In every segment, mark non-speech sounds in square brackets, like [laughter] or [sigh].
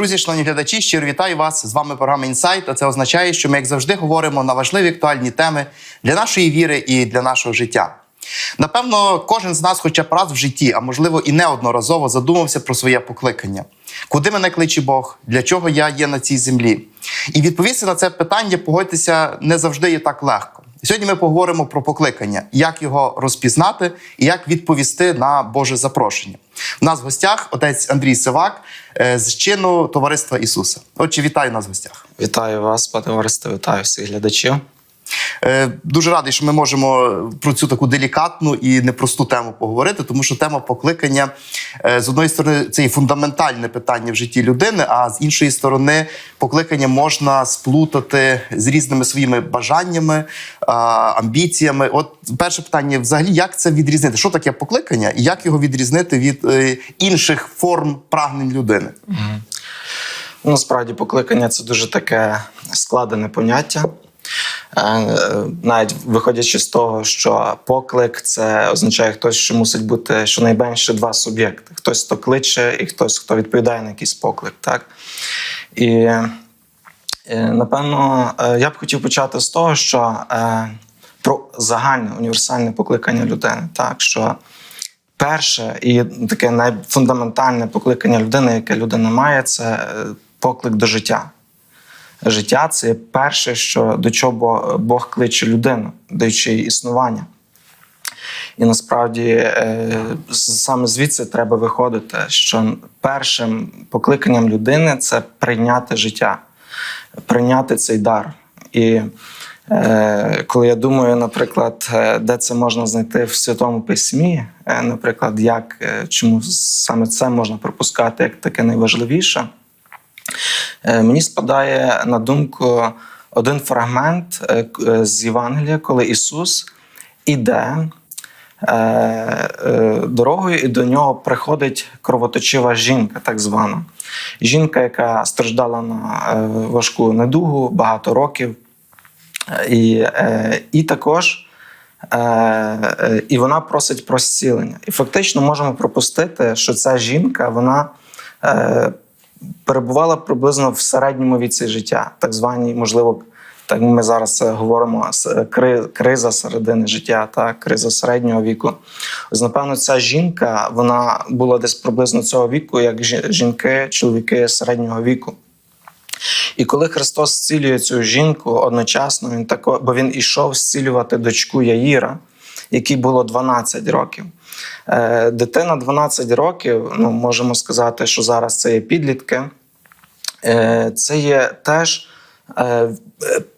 Друзі, шановні глядачі, щиро вітаю вас. З вами програма Інсайт. А це означає, що ми, як завжди, говоримо на важливі актуальні теми для нашої віри і для нашого життя. Напевно, кожен з нас, хоча б раз в житті, а можливо і неодноразово, задумався про своє покликання. Куди мене кличе Бог? Для чого я є на цій землі? І відповісти на це питання, погодьтеся, не завжди є так легко. Сьогодні ми поговоримо про покликання, як його розпізнати і як відповісти на Боже запрошення. У нас в гостях отець Андрій Сивак е, з чину Товариства Ісуса. Отже, вітаю нас в гостях. Вітаю вас, пане товариство, вітаю всіх глядачів. Е, Дуже радий, що ми можемо про цю таку делікатну і непросту тему поговорити, тому що тема покликання е, з одної сторони це і фундаментальне питання в житті людини, а з іншої сторони, покликання можна сплутати з різними своїми бажаннями, амбіціями. От перше питання: взагалі, як це відрізнити? Що таке покликання, і як його відрізнити від е, інших форм прагнень людини? Насправді, покликання це дуже таке складене поняття. Е, Навіть виходячи з того, що поклик це означає хтось, що мусить бути щонайменше два суб'єкти: хтось, хто кличе, і хтось, хто відповідає на якийсь поклик. Так? І е, напевно, е, я б хотів почати з того, що про загальне універсальне покликання людини, так що перше і таке найфундаментальне покликання людини, яке людина має, це поклик до життя. Життя це перше, що до чого Бог кличе людину, даючи їй існування. І насправді е, саме звідси треба виходити, що першим покликанням людини це прийняти життя, прийняти цей дар. І е, коли я думаю, наприклад, е, де це можна знайти в Святому Письмі, наприклад, як чому саме це можна пропускати як таке найважливіше, Мені спадає на думку один фрагмент е, е, з Євангелія, коли Ісус іде е, е, дорогою, і до нього приходить кровоточива жінка, так звана. Жінка, яка страждала на е, важку недугу багато років. Е, І, е, і також е, е, і вона просить про зцілення. І фактично можемо пропустити, що ця жінка вона е, перебувала приблизно в середньому віці життя, так звані, можливо, так ми зараз говоримо, криза середини життя, та криза середнього віку. Ось, напевно, ця жінка вона була десь приблизно цього віку, як жінки, чоловіки середнього віку. І коли Христос зцілює цю жінку одночасно, він тако, бо він ішов зцілювати дочку Яїра, якій було 12 років. Е, Дитина 12 років, ну можемо сказати, що зараз це є підлітки. Е, Це є теж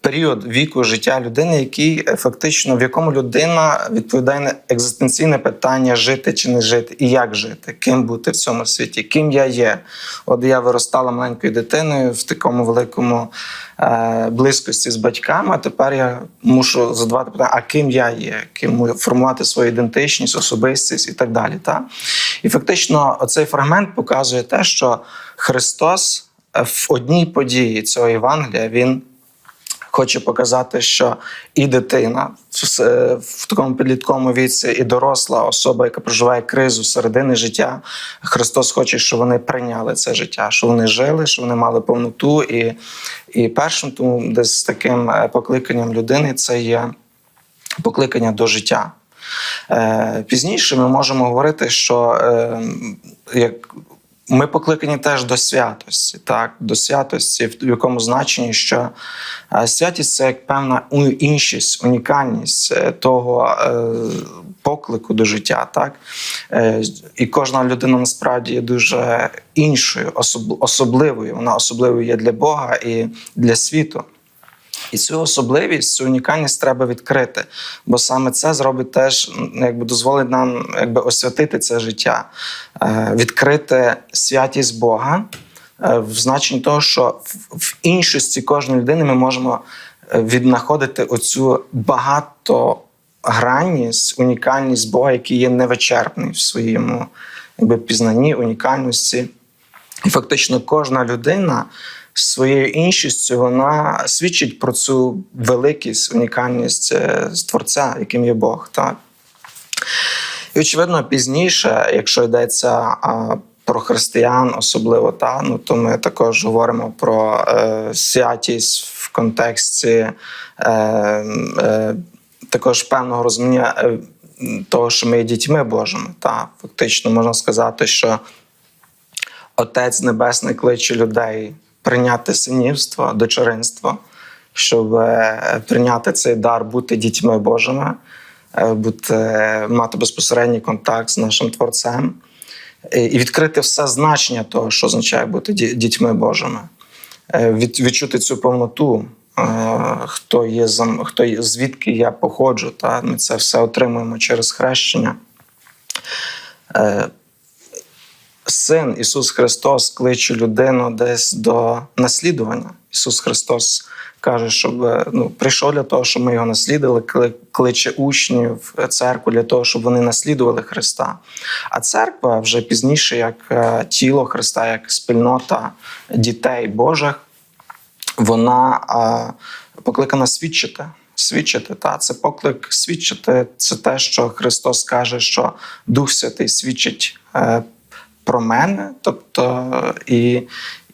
період віку життя людини, який е, фактично в якому людина відповідає на екзистенційне питання жити чи не жити, і як жити, ким бути в цьому світі, ким я є. От я виростала маленькою дитиною в такому великому е, близькості з батьками. А тепер я мушу задавати питання: а ким я є, ким формувати свою ідентичність, особистість і так далі. Та? І фактично, оцей фрагмент показує те, що Христос е, в одній події цього Євангелія він хоче показати, що і дитина в, такому підлітковому віці, і доросла особа, яка проживає кризу середини життя. Христос хоче, щоб вони прийняли це життя, щоб вони жили, щоб вони мали повноту. І, і першим тому десь таким е, покликанням людини це є покликання до життя. Е, Пізніше ми можемо говорити, що е, як ми покликані теж до святості, так, до святості, в якому значенні, що е, святість це як певна іншість, унікальність е, того е, поклику до життя. Так? І кожна людина насправді є дуже іншою, особливою. Вона особливою є для Бога і для світу. І цю особливість, цю унікальність треба відкрити, бо саме це зробить теж, якби дозволить нам якби освятити це життя, е, відкрити святість Бога е, в значенні того, що в- іншості кожної людини ми можемо е, віднаходити оцю багатогранність, унікальність Бога, який є невичерпний в своєму якби, пізнанні, унікальності. І фактично кожна людина своєю іншістю вона свідчить про цю великість, унікальність е, Творця, яким є Бог. Так? І очевидно, пізніше, якщо йдеться про християн, особливо та ну то ми також говоримо про е, святість в контексті е, е, також певного розуміння е, того, що ми є дітьми Божими. Та фактично можна сказати, що Отець Небесний кличе людей прийняти синівство, дочеринство, щоб е, прийняти цей дар, бути дітьми Божими, е, бути, мати безпосередній контакт з нашим Творцем і відкрити все значення того, що означає бути дітьми Божими, Е, від, відчути цю повноту. Хто є хто є, звідки я походжу, та ми це все отримуємо через хрещення. Син Ісус Христос кличе людину десь до наслідування. Ісус Христос каже, щоб ну, прийшов для того, щоб ми його наслідували, кличе учнів церкву для того, щоб вони наслідували Христа. А церква вже пізніше, як е, тіло Христа, як спільнота дітей Божих, вона е, покликана свідчити. Свідчити, та це поклик свідчити. Це те, що Христос каже, що Дух Святий свідчить е, про мене, тобто і,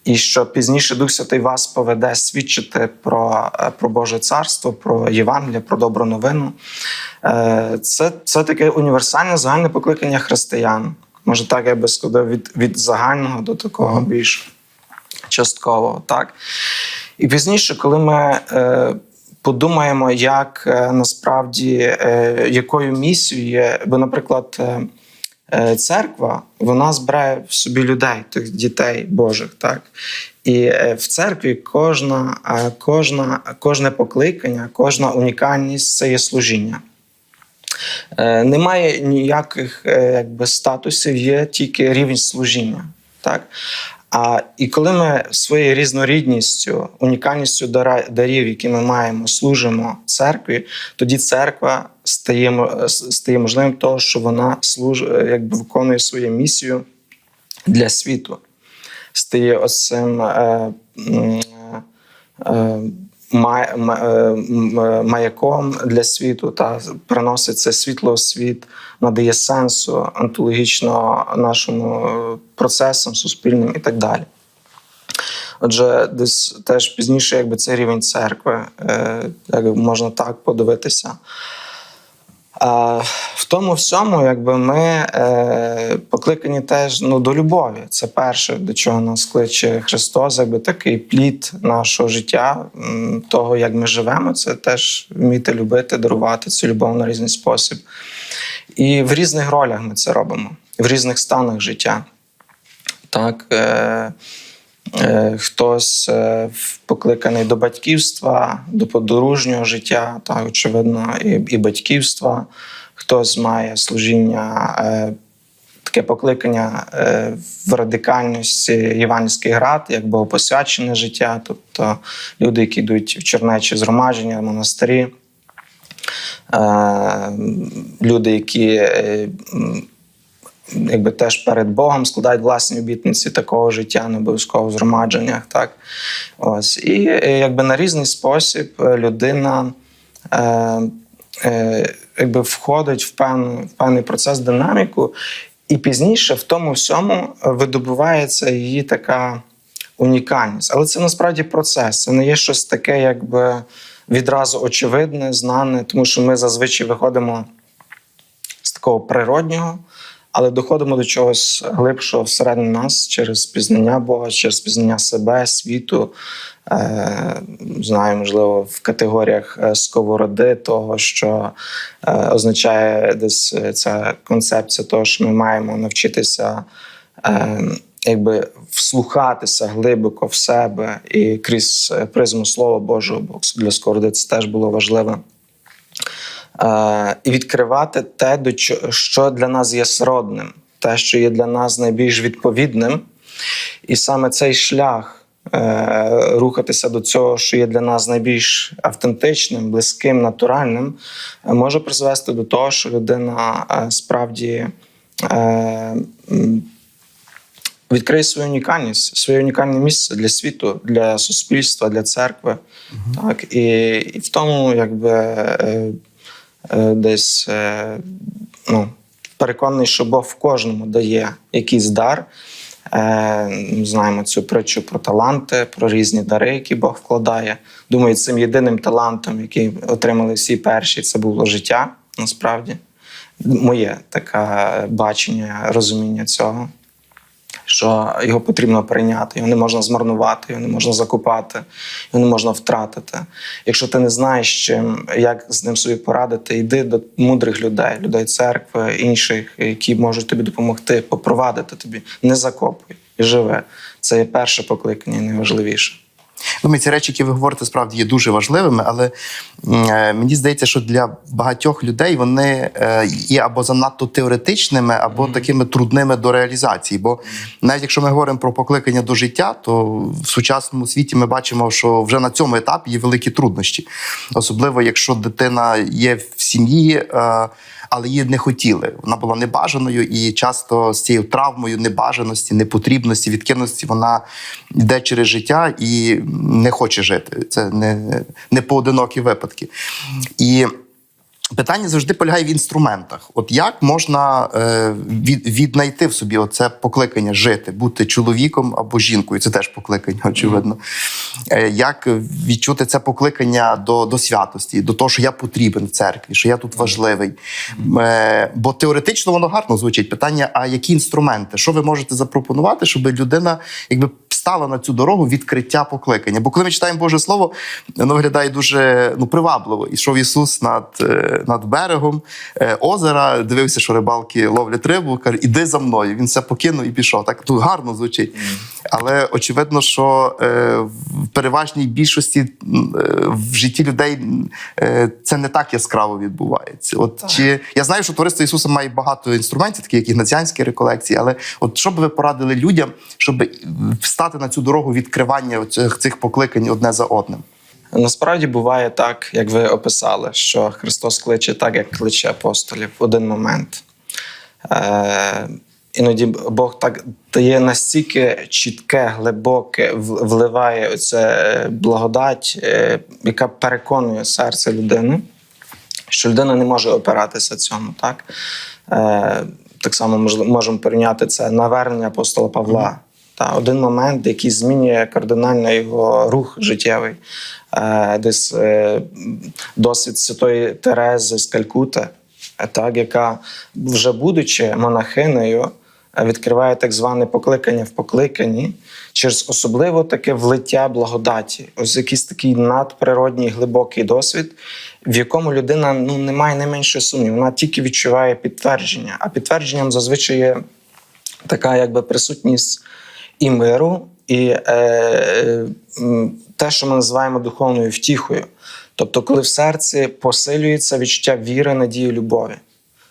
і що пізніше Дух Святий вас поведе свідчити про, е, про Боже Царство, про Євангелія, про добру новину. Е, Це, це таке універсальне загальне покликання християн. Може, так я би сказав, від, від загального до такого більш часткового. Так? І пізніше, коли ми е, подумаємо, як насправді якою місією є, бо, наприклад, церква вона збирає в собі людей, тих дітей Божих, так. І е, в церкві кожна, е, кожна, кожне покликання, кожна унікальність це є служіння. Е, Немає ніяких е, якби, статусів, є тільки рівень служіння. Так? А і коли ми своєю різнорідністю, унікальністю дарів, які ми маємо, служимо церкві, тоді церква стає, стає можливим того, що вона служ, якби виконує свою місію для світу. Стає оцим. е, е, е, е, маяком для світу та приносить це світло світ, надає сенсу онтологічно нашому е, процесам, суспільним і так далі. Отже, десь теж пізніше, якби це рівень церкви, е, як можна так подивитися. В тому всьому, якби ми е, покликані теж ну, до любові. Це перше, до чого нас кличе Христос, якби такий плід нашого життя, того, як ми живемо, це теж вміти любити, дарувати цю любов на різний спосіб. І в різних ролях ми це робимо, в різних станах життя. Так, е, хтось е, покликаний до батьківства, до подружнього життя, так, очевидно, і, батьківства. Хтось має служіння, е, таке покликання е, в радикальності євангельський град, як богопосвячене життя, тобто люди, які йдуть в чернечі згромадження, монастирі. Е, люди, які е, якби теж перед Богом складають власні обітниці такого життя, не обов'язково в згромадженнях. Так? Ось. І е, якби на різний спосіб е, людина е, е, якби входить в певний, в певний процес динаміку, і пізніше в тому всьому видобувається її така унікальність. Але це насправді процес. Це не є щось таке, якби відразу очевидне, знане, тому що ми зазвичай виходимо з такого природнього, але доходимо до чогось глибшого всередині нас через пізнання Бога, через пізнання себе, світу. Е, знаю, можливо, в категоріях е, сковороди, того, що е, означає десь ця концепція, того, що ми маємо навчитися. Якби вслухатися глибоко в себе і крізь призму Слова Божого, бо для Сковороди це теж було важливо. Е, і відкривати те, що для нас є сродним, те, що є для нас найбільш відповідним. І саме цей шлях е, рухатися до цього, що є для нас найбільш автентичним, близьким, натуральним, е, може призвести до того, що людина справді. Відкриє свою унікальність, своє унікальне місце для світу, для суспільства, для церкви. Так, і, і в тому, якби десь е, ну, переконаний, що Бог в кожному дає якийсь дар, Е, знаємо цю притчу про таланти, про різні дари, які Бог вкладає. Думаю, цим єдиним талантом, який отримали всі перші, це було життя насправді. Моє таке бачення, розуміння цього що його потрібно прийняти, його не можна змарнувати, його не можна закупати, його не можна втратити. Якщо ти не знаєш, чим, як з ним собі порадити, йди до мудрих людей, людей церкви, інших, які можуть тобі допомогти, попровадити тобі. Не закопуй і живе. Це є перше покликання, і найважливіше. Думаю, ці речі, які ви говорите, справді є дуже важливими, але е, мені здається, що для багатьох людей вони е, є або занадто теоретичними, або такими трудними до реалізації. Бо навіть якщо ми говоримо про покликання до життя, то в сучасному світі ми бачимо, що вже на цьому етапі є великі труднощі, особливо якщо дитина є в сім'ї. Але її не хотіли. Вона була небажаною, і часто з цією травмою небажаності, непотрібності, відкинності вона йде через життя і не хоче жити. Це не, не поодинокі випадки. І Питання завжди полягає в інструментах. От як можна е, від, віднайти в собі оце покликання жити, бути чоловіком або жінкою? Це теж покликання, [laughs] очевидно. Е, як відчути це покликання до, до святості, до того, що я потрібен в церкві, що я тут важливий. Е, бо теоретично воно гарно звучить. Питання: а які інструменти? Що ви можете запропонувати, щоб людина якби стала на цю дорогу відкриття покликання? Бо коли ми читаємо Боже Слово, воно виглядає дуже ну, привабливо. Ішов Ісус над, е, над берегом е, озера, дивився, що рибалки ловлять рибу, каже, іди за мною. Він все покинув і пішов. Так тут гарно звучить. Але очевидно, що е, в переважній більшості е, в житті людей е, це не так яскраво відбувається. От чи я знаю, що товариство Ісуса має багато інструментів, такі як ігнатіанські реколекції, але от що б ви порадили людям, щоб встати на цю дорогу відкривання цих, цих покликань одне за одним? Насправді буває так, як ви описали, що Христос кличе так, як кличе апостолів в один момент. Е, іноді Бог так дає настільки чітке, глибоке, вливає оце благодать, е, яка переконує серце людини, що людина не може опиратися цьому. Так, е, так само можемо порівняти це навернення апостола Павла. Та один момент, який змінює кардинально його рух життєвий, е, десь е, досвід святої Терези з Калькути, е, так, яка, вже будучи монахинею, е, відкриває так зване покликання в покликанні через особливо таке влиття благодаті. Ось якийсь такий надприродній глибокий досвід, в якому людина ну, не має найменшої сумніву. Вона тільки відчуває підтвердження. А підтвердженням зазвичай є така якби присутність і миру, і е, е, те, що ми називаємо духовною втіхою. Тобто, коли в серці посилюється відчуття віри, надії, любові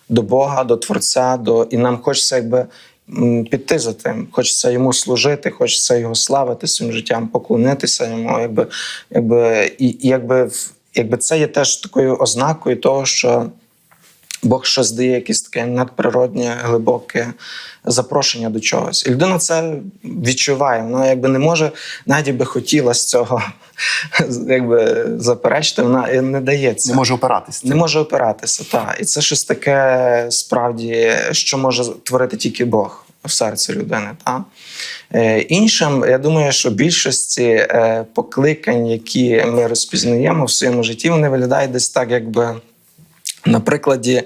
до Бога, до Творця, до і нам хочеться якби піти за тим, хочеться йому служити, хочеться його славити своїм життям, поклонитися йому, якби, якби і, якби, якби це є теж такою ознакою того, що. Бог щось дає якесь таке надприроднє, глибоке запрошення до чогось. І людина це відчуває. Вона якби не може, навіть би хотіла з цього [laughs] якби, заперечити, вона не дається. Не може опиратися. Не може опиратися, так. І це щось таке справді, що може творити тільки Бог в серці людини. Та? Е, іншим, я думаю, що більшості е, покликань, які ми розпізнаємо в своєму житті, вони виглядають десь так, якби на прикладі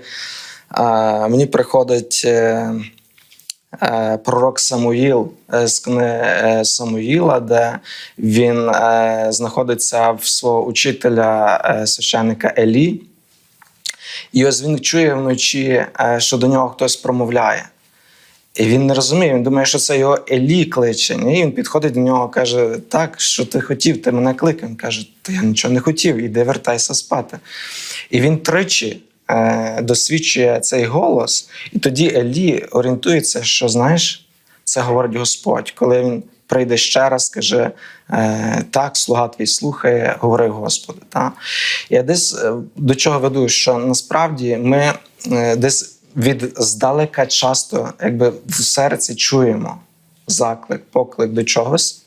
мені приходить. Е, е, Пророк Самуїл з книги е, Самуїла, де він знаходиться в свого учителя священника Елі. І ось він чує вночі, що до нього хтось промовляє. І він не розуміє, він думає, що це його Елі кличе. І він підходить до нього, каже: Так, що ти хотів, ти мене кликав. Він каже, та я нічого не хотів, іди вертайся спати. І він тричі досвідчує цей голос, і тоді Елі орієнтується, що знаєш, це говорить Господь. Коли він прийде ще раз, каже: е, так, слуга твій слухає, говори Господи. Та? Я десь е, до чого веду, що насправді ми е, десь від здалека часто, якби в серці чуємо заклик, поклик до чогось,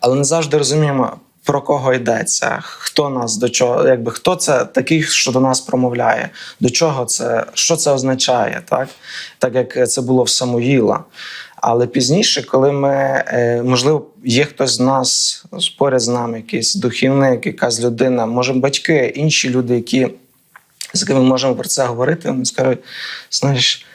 але не завжди розуміємо, про кого йдеться, хто нас до чого, якби хто це такий, що до нас промовляє, до чого це, що це означає, так? Так як це було в Самуїла. Але пізніше, коли ми, е, можливо, є хтось з нас поряд з нами, якийсь духівник, якась людина, може батьки, інші люди, які з якими ми можемо про це говорити, вони скажуть, знаєш,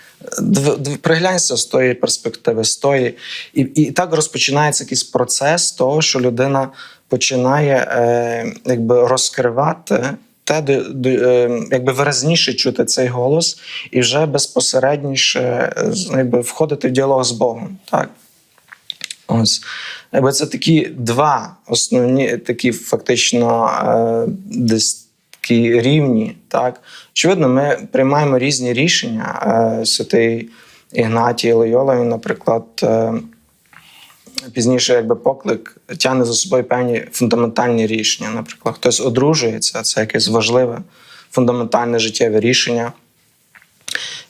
приглянься з тої перспективи, з тої. І, і так розпочинається якийсь процес того, що людина починає е, якби розкривати. Те, до, до, е, якби виразніше чути цей голос і вже безпосередніше е, якби, входити в діалог з Богом. Так. Ось. Якби це такі два основні, такі фактично е, десь такі рівні. Так? Очевидно, ми приймаємо різні рішення. Е, Святий Ігнатій Лойола, він, наприклад, е, пізніше якби поклик тягне за собою певні фундаментальні рішення. Наприклад, хтось одружується, це якесь важливе фундаментальне життєве рішення.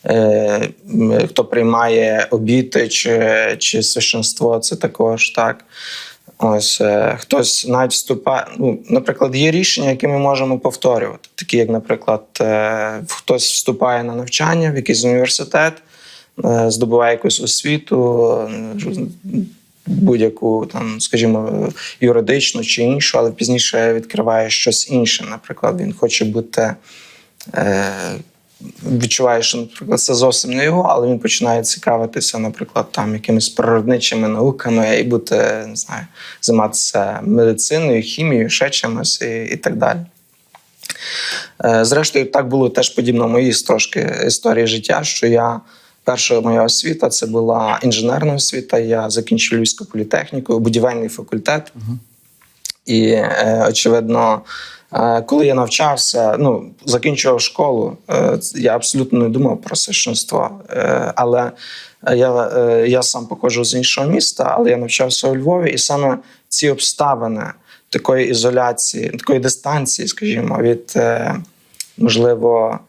Е, хто приймає обіти чи, чи священство, це також так. Ось е, хтось навіть вступає. Ну, наприклад, є рішення, які ми можемо повторювати. Такі, як, наприклад, е, хтось вступає на навчання в якийсь університет, е, здобуває якусь освіту, будь-яку там, скажімо, юридичну чи іншу, але пізніше відкриває щось інше. Наприклад, він хоче бути. Е, відчуває, що, наприклад, це зовсім не його, але він починає цікавитися, наприклад, там якимись природничими науками і бути, не знаю, займатися медициною, хімією, ще чимось і, і так далі. Е, Зрештою, так було теж подібно моїй трошки історії життя, що я. Перша моя освіта це була інженерна освіта. Я закінчив Львівську політехніку, будівельний факультет. І, е, очевидно, коли я навчався, ну, закінчував школу, е, я абсолютно не думав про священство. Е, але я, е, я сам походжу з іншого міста, але я навчався у Львові, і саме ці обставини такої ізоляції, такої дистанції, скажімо, від, можливо,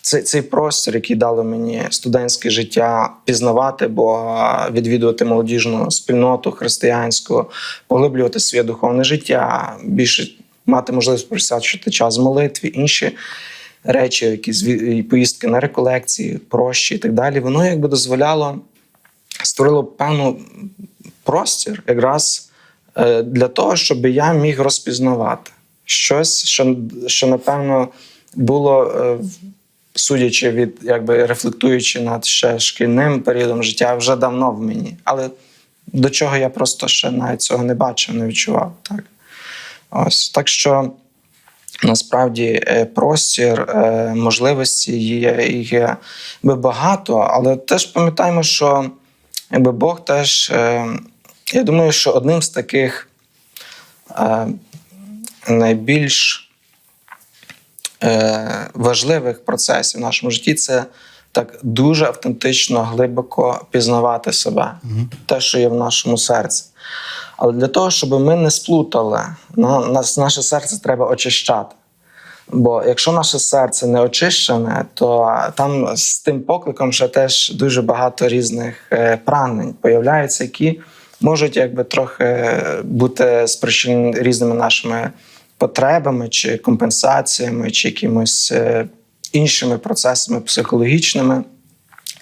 цей, цей простір, який дало мені студентське життя, пізнавати Бога, відвідувати молодіжну спільноту християнську, поглиблювати своє духовне життя, більше мати можливість присвячувати час молитві, інші речі, якісь поїздки на реколекції, прощі і так далі. Воно якби дозволяло створило певну простір якраз е, для того, щоб я міг розпізнавати щось, що, що напевно було, е, судячи від, якби рефлектуючи над ще шкільним періодом життя, вже давно в мені. Але до чого я просто ще навіть цього не бачив, не відчував. Так, Ось. так що. Насправді е, простір, е, можливості є, є багато, але теж пам'ятаємо, що якби Бог теж, е, я думаю, що одним з таких найбільш важливих процесів в нашому житті це так дуже автентично, глибоко пізнавати себе, те, що є в нашому серці. Але для того, щоб ми не сплутали, на- нас, наше серце треба очищати. Бо якщо наше серце не очищене, то там з тим покликом ще теж дуже багато різних е, прагнень появляються, які можуть якби трохи бути спричинені різними нашими потребами, чи компенсаціями, чи якимось е, іншими процесами психологічними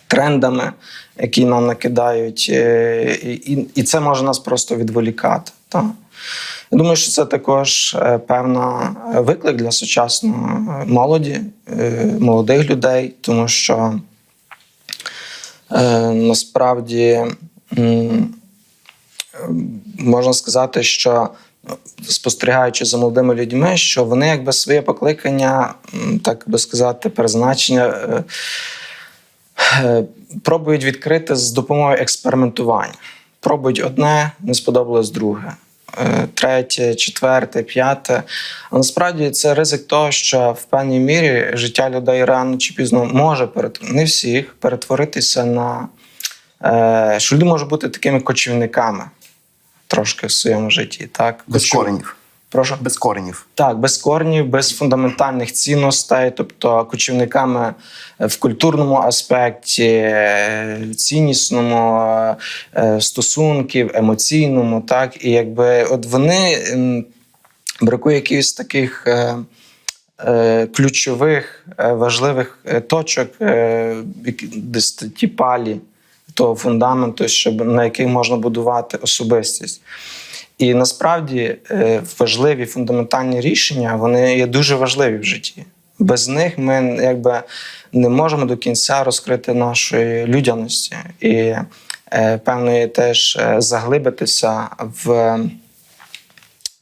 трендами, які нам накидають, е, і, і, це може нас просто відволікати. Та? Я думаю, що це також е, певна е, виклик для сучасної молоді, молодих людей, тому що насправді можна сказати, що спостерігаючи за молодими людьми, що вони якби своє покликання, так би сказати, призначення. е, е, пробують відкрити з допомогою експериментування. Пробують одне, не сподобалось друге, е, третє, четверте, п'яте. А насправді це ризик того, що в певній мірі життя людей рано чи пізно може не всіх, перетворитися на що люди можуть бути такими кочівниками трошки в своєму житті. Так? Без Кочу- коренів. Прошу. Без коренів. Так, без корнів, без фундаментальних цінностей, тобто кочівниками в культурному аспекті, ціннісному, е, стосунків, емоційному, так і якби от вони бракує якихось таких. е, е, Ключових важливих точок, десь ті палі, того фундаменту, щоб на який можна будувати особистість. І насправді е, важливі фундаментальні рішення вони є дуже важливі в житті. Без них ми якби не можемо до кінця розкрити нашої людяності і е, певної теж е, заглибитися в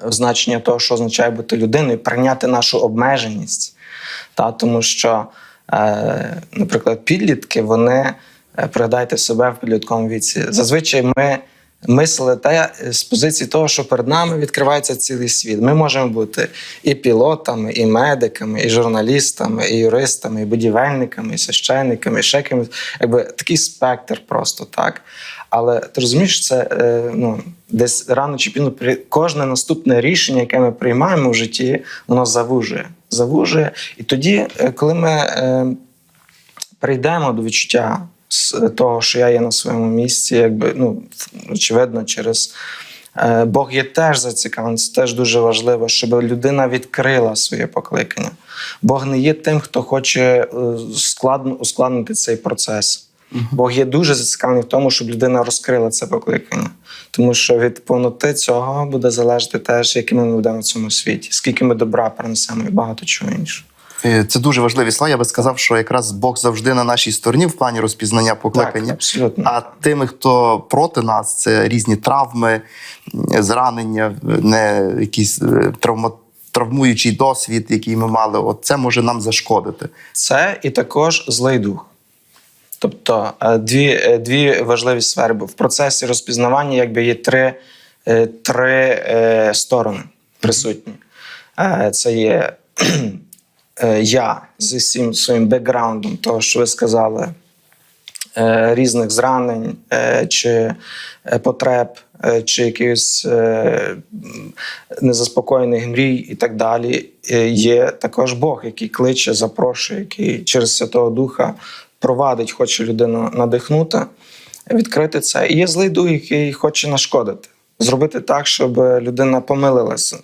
значення того, що означає бути людиною, прийняти нашу обмеженість. Та, тому що, наприклад, підлітки, вони пригадайте себе в підлітковому віці. Зазвичай ми мислили те з позиції того, що перед нами відкривається цілий світ. Ми можемо бути і пілотами, і медиками, і журналістами, і юристами, і будівельниками, і священниками, і ще кимось. Якби такий спектр просто так. Але ти розумієш, це е, ну, десь рано чи пізно кожне наступне рішення, яке ми приймаємо в житті, воно завужує. Завужує. І тоді, е, коли ми е, прийдемо до відчуття з того, що я є на своєму місці, якби ну очевидно, через е, Бог є теж зацікавлений, це теж дуже важливо, щоб людина відкрила своє покликання. Бог не є тим, хто хоче е, складно ускладнити цей процес. Бог є дуже зацікавлений в тому, щоб людина розкрила це покликання. Тому що від повноти цього буде залежати теж, якими ми будемо в цьому світі, скільки ми добра принесемо і багато чого іншого. Е, Це дуже важливі слова. Я би сказав, що якраз Бог завжди на нашій стороні в плані розпізнання покликання. Так, абсолютно. А тими, хто проти нас, це різні травми, зранення, не якийсь е, травма, травмуючий досвід, який ми мали. От це може нам зашкодити. Це і також злий дух. Тобто е, дві, дві важливі сфери. Бо в процесі розпізнавання якби є три, три сторони присутні. Це є я зі всім своїм бекграундом, того, що ви сказали, е, різних зранень е, чи е, потреб, е, чи якихось е, незаспокоєних мрій і так далі. Е, Є також Бог, який кличе, запрошує, який через Святого Духа провадить, хоче людину надихнути, відкрити це. І є злий дух, який хоче нашкодити. Зробити так, щоб людина помилилася, е,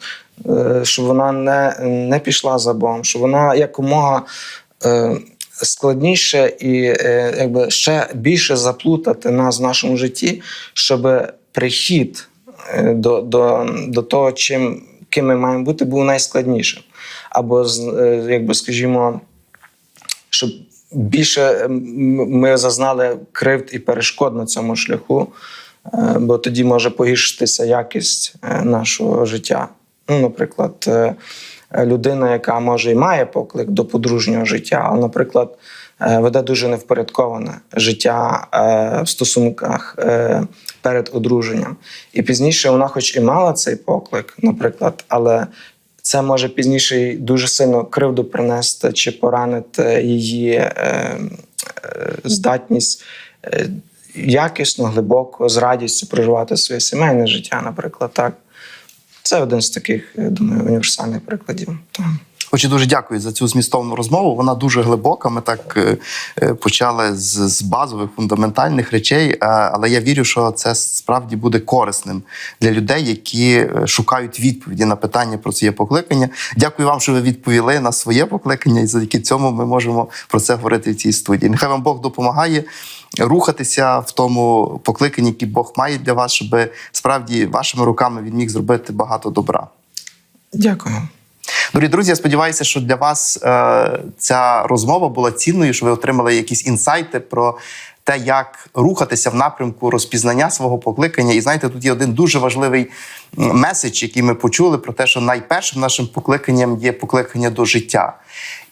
щоб вона не, не пішла за Богом, щоб вона якомога е, складніше і е, якби ще більше заплутати нас в нашому житті, щоб прихід е, до, до, до того, чим ким ми маємо бути, був найскладнішим. Або, е, якби скажімо, щоб більше ми зазнали кривд і перешкод на цьому шляху, е, бо тоді може погіршитися якість е, нашого життя. Ну, наприклад, е, людина, яка може і має поклик до подружнього життя, але, наприклад, е, веде дуже невпорядковане життя е, в стосунках перед одруженням. І пізніше вона, хоч і мала цей поклик, наприклад, але це може пізніше дуже сильно кривду принести чи поранити її здатність якісно, глибоко, з радістю проживати своє сімейне життя, наприклад. Так. Це один з таких, я думаю, універсальних прикладів. Отже, дуже дякую за цю змістовну розмову. Вона дуже глибока. Ми так е, е, почали з, з базових фундаментальних речей, е, але я вірю, що це справді буде корисним для людей, які е, шукають відповіді на питання про своє покликання. Дякую вам, що ви відповіли на своє покликання, і завдяки цьому ми можемо про це говорити в цій студії. Нехай вам Бог допомагає рухатися в тому покликанні, яке Бог має для вас, щоб справді вашими руками він міг зробити багато добра. Дякую. Дорогі друзі, я сподіваюся, що для вас е, ця розмова була цінною, що ви отримали якісь інсайти про те, як рухатися в напрямку розпізнання свого покликання. І знаєте, тут є один дуже важливий меседж, який ми почули, про те, що найпершим нашим покликанням є покликання до життя.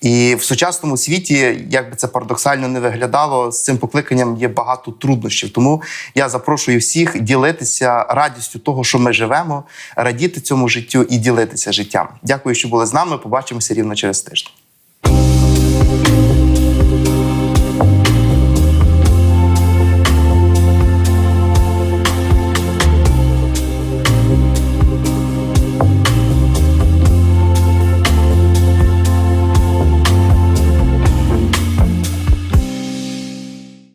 І в сучасному світі, як би це парадоксально не виглядало, з цим покликанням є багато труднощів. Тому я запрошую всіх ділитися радістю того, що ми живемо, радіти цьому життю і ділитися життям. Дякую, що були з нами. Побачимося рівно через тиждень.